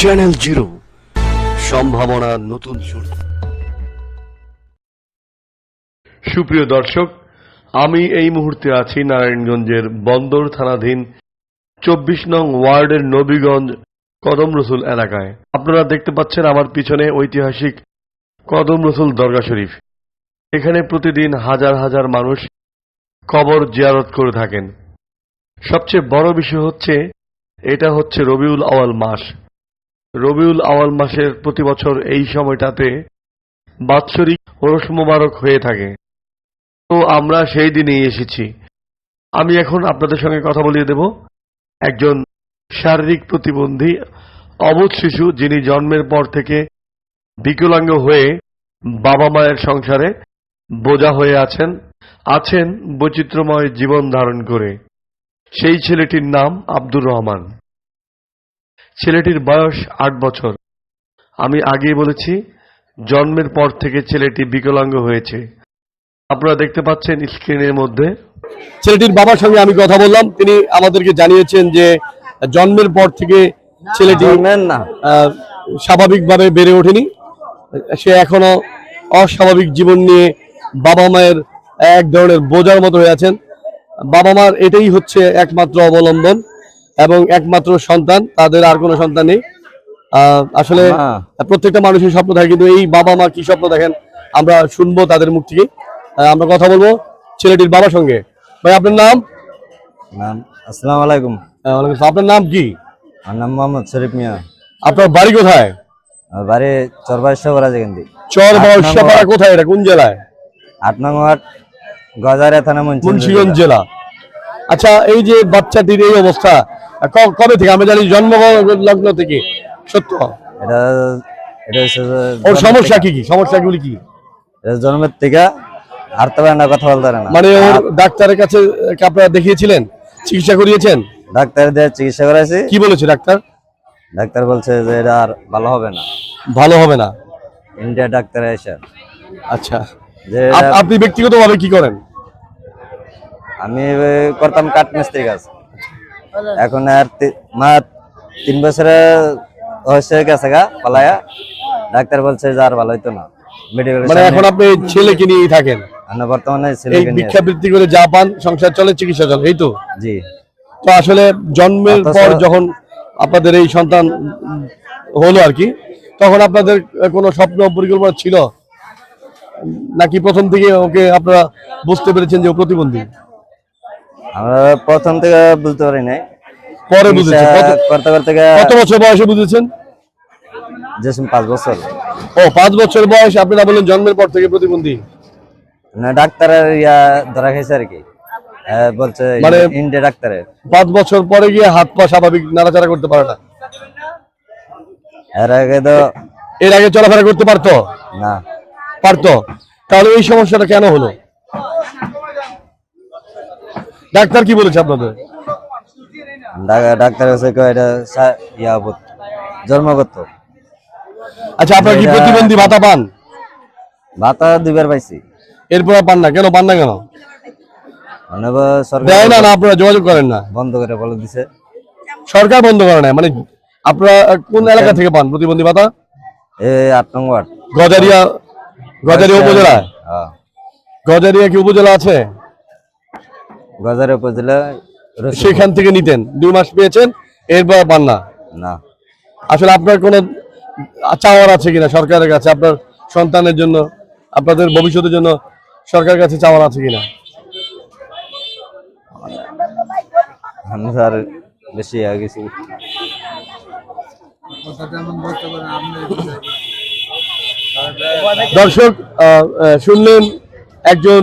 Channel zero সম্ভাবনা নতুন শুরু। সুপ্রিয় দর্শক, আমি এই মুহূর্তে আছি নারায়ণগঞ্জের বন্দর থানাধীন চব্বিশ নং ওয়ার্ডের নবীগঞ্জ কদম রসুল এলাকায়। আপনারা দেখতে পাচ্ছেন আমার পিছনে ঐতিহাসিক কদম রসুল দরগা শরীফ। এখানে প্রতিদিন হাজার হাজার মানুষ কবর জিয়ারত করে থাকেন। সবচেয়ে বড় বিষয় হচ্ছে, এটা হচ্ছে রবিউল আওয়াল মাস। রবিউল আওয়াল মাসের প্রতি বছর এই সময়টাতে বাৎসরিক ওরস মোবারক হয়ে থাকে। তো আমরা সেই দিনেই এসেছি। আমি এখন আপনাদের সঙ্গে কথা বলিয়ে দেব। একজন শারীরিক প্রতিবন্ধী, অবুধ শিশু, যিনি জন্মের পর থেকে বিকলাঙ্গ হয়ে বাবা মায়ের সংসারে বোঝা হয়ে আছেন আছেন বৈচিত্র্যময় জীবন ধারণ করে। সেই ছেলেটির নাম আব্দুর রহমান। ছেলেটির বয়স আট বছর। আমি আগেই বলেছি জন্মের পর থেকে ছেলেটি বিকলাঙ্গ হয়েছে। আপনারা দেখতে পাচ্ছেন স্ক্রিনের মধ্যে। ছেলেটির বাবার সঙ্গে আমি কথা বললাম। তিনি আমাদেরকে জানিয়েছেন যে জন্মের পর থেকে ছেলেটি না। স্বাভাবিকভাবে বেড়ে ওঠেনি। সে এখনও অস্বাভাবিক জীবন নিয়ে বাবা মায়ের এক ধরনের বোঝার মতো হয়ে আছেন। বাবা মার এটাই হচ্ছে একমাত্র অবলম্বন। এবং একমাত্র সন্তান তাদের আর কোনো সন্তান নেই। আসলে প্রত্যেকটা মানুষের স্বপ্ন থাকে কিন্তু এই বাবা মা কি স্বপ্ন দেখেন আমরা শুনব তাদের মুখ থেকে আমরা কথা বলব ছেলেটির বাবার সঙ্গে। ভাই আপনার নাম? নাম আসসালামু আলাইকুম। আপনার নাম কি? আমার নাম মোহাম্মদ শরীফ মিয়া। আপনার বাড়ি কোথায়? বাড়ি যেখান কোথায়? এটা কোন জেলায়? আট নং ওয়ার্ড গজারিয়া থানা মুন্সিগঞ্জ জেলা। আচ্ছা এই যে বাচ্চাটির এই অবস্থা কবে থেকে? আমি জানি জন্ম লগ্ন থেকে। সত্য। এটা এটা ওর সমস্যা কি কি? সমস্যাগুলি কি? জন্মের থেকে হারতে পারে না কথা বলতে পারে না। মানে ওর ডাক্তারের কাছে আপনারা দেখিয়েছিলেন? চিকিৎসা করিয়েছেন? ডাক্তার দিয়ে চিকিৎসা করাইছি। কি বলেছে ডাক্তার? ডাক্তার বলছে যে এটা আর ভালো হবে না। ভালো হবে না। ইন্ডিয়া ডাক্তার এসে। আচ্ছা। যে আপনি ব্যক্তিগতভাবে কি করেন? আমি করতাম কাঠ মিস্ত্রি কাজ। এখন আর মা তিন বছরে হয়েছে গেছে গা পালায়া। ডাক্তার বলছে যে আর ভালো হইতো না। মেডিকেল মানে এখন আপনি এই ছেলেকে নিয়েই থাকেন? বর্তমানে ছেলেকে নিয়ে ভিক্ষাবৃত্তি করে যা পান সংসার চলে চিকিৎসা চলে এই তো? জি। তো আসলে জন্মের পর যখন আপনাদের এই সন্তান হলো আর কি তখন আপনাদের কোনো স্বপ্ন পরিকল্পনা ছিল? নাকি প্রথম থেকে ওকে আপনারা বুঝতে পেরেছেন যে ও প্রতিবন্ধী? আমরা প্রথম থেকে বুঝতে পারি নাই। পরে বুঝেছেন করতে কত বছর বয়সে বুঝেছেন? পাঁচ বছর। ও পাঁচ বছর বয়স আপনারা বলেন জন্মের পর থেকে প্রতিবন্ধী? না ডাক্তারের ইয়া ধরা খাইছে আর কি। বলছে মানে- ইন্ডিয়া ডাক্তারের। পাঁচ বছর পরে গিয়ে হাত পা স্বাভাবিক নাড়াচাড়া করতে পারে না? এর আগে তো এর আগে চলাফেরা করতে পারতো? না। পারতো? তাহলে এই সমস্যাটা কেন হলো? ডাক্তার কি বলেছে আপনাদের? ডাক্তার কয় এটা ইয়া হবো- জন্মগত। আচ্ছা আপনারা কি প্রতিবন্ধী ভাতা পান? ভাতা দুইবার পাইছি। এরপর পান না কেন পান না কেন? মানে সরকার দেয় না না আপনারা যোগাযোগ করেন না। বন্ধ করে বলে দিছে। সরকার বন্ধ করে না মানে আপনারা কোন এলাকা থেকে পান প্রতিবন্ধী ভাতা? এই আট নং ওয়ার্ড। গজারিয়া গজারিয়া উপজেলা? হ্যাঁ। গজারিয়া কি উপজেলা আছে? গজারে উপজেলা সেখান থেকে নিতেন? দুই মাস পেয়েছেন এরপর পান না? না। আসলে আপনার কোনো চাওয়ার আছে কিনা সরকারের কাছে? আপনার সন্তানের জন্য আপনাদের ভবিষ্যতের জন্য সরকারের কাছে চাওয়ার আছে কিনা? আমি স্যার বেশি দর্শক শুনলেন একজন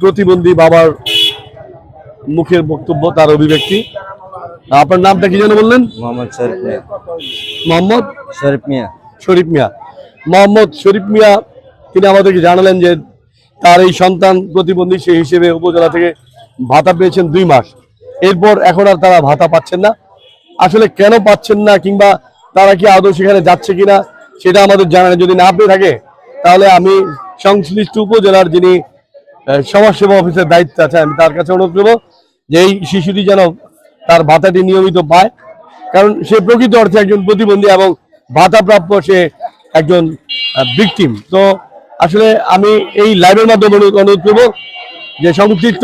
প্রতিবন্ধী বাবার মুখের বক্তব্য তার অভিব্যক্তি। আপনার নামটা কি যেন বললেন? মোহাম্মদ শরীফ মিয়া। মোহাম্মদ? শরীফ মিয়া। শরীফ মিয়া। মোহাম্মদ শরীফ মিয়া তিনি আমাদেরকে জানালেন যে তার এই সন্তান প্রতিবন্ধী সেই হিসেবে উপজেলা থেকে ভাতা পেয়েছেন দুই মাস। এরপর এখন আর তারা ভাতা পাচ্ছেন না। আসলে কেন পাচ্ছেন না কিংবা তারা কি আদৌ সেখানে যাচ্ছে কিনা সেটা আমাদের জানা নেই। যদি না পেয়ে থাকে তাহলে আমি সংশ্লিষ্ট উপজেলার যিনি সমাজসেবা অফিসের দায়িত্ব আছে, আমি তার কাছে অনুরোধ করব যে এই শিশুটি যেন তার ভাতাটি নিয়মিত পায়। কারণ সে প্রকৃত অর্থে একজন প্রতিবন্ধী এবং ভাতাপ্রাপ্য সে একজন ভিকটিম তো আসলে আমি এই লাইভের মাধ্যমে অনুরোধ করব যে সংশ্লিষ্ট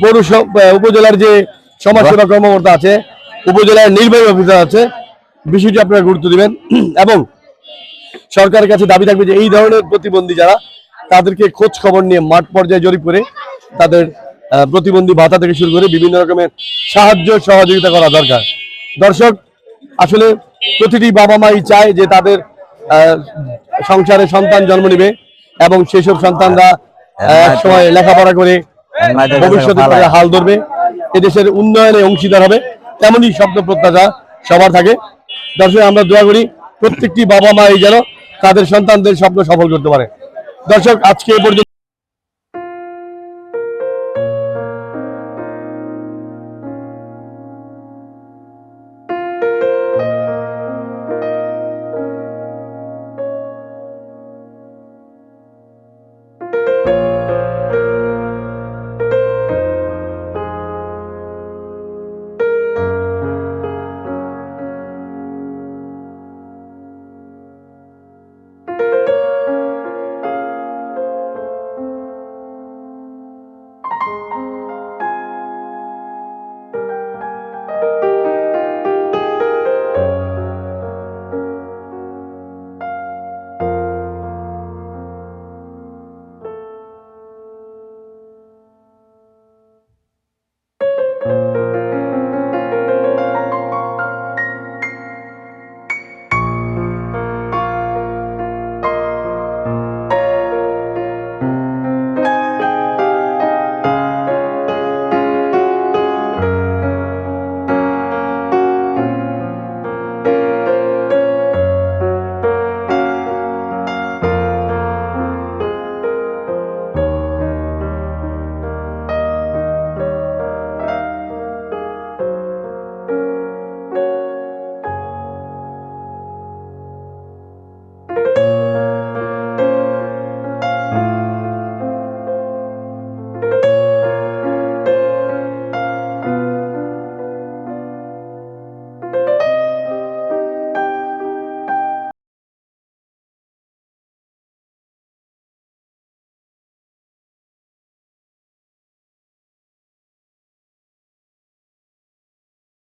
পৌরসভা উপজেলার যে সমাজসেবা কর্মকর্তা আছে, উপজেলার নির্বাহী অফিসার আছে, বিষয়টি আপনারা গুরুত্ব দিবেন। এবং সরকারের কাছে দাবি থাকবে যে এই ধরনের প্রতিবন্ধী যারা তাদেরকে খোঁজ খবর নিয়ে মাঠ পর্যায়ে জরিপ করে তাদের প্রতিবন্ধী ভাতা থেকে শুরু করে বিভিন্ন রকমের সাহায্য সহযোগিতা করা দরকার। দর্শক আসলে প্রতিটি বাবা মাই চায় যে তাদের সংসারে সন্তান জন্ম নেবে এবং সেসব সন্তানরা এক সময় লেখাপড়া করে ভবিষ্যতে তারা হাল ধরবে। এদেশের উন্নয়নে অংশীদার হবে। তেমনই স্বপ্ন প্রত্যাশা সবার থাকে। দর্শক আমরা দোয়া করি প্রত্যেকটি বাবা মা এই যেন তাদের সন্তানদের স্বপ্ন সফল করতে পারে। দর্শক আজকে এ পর্যন্ত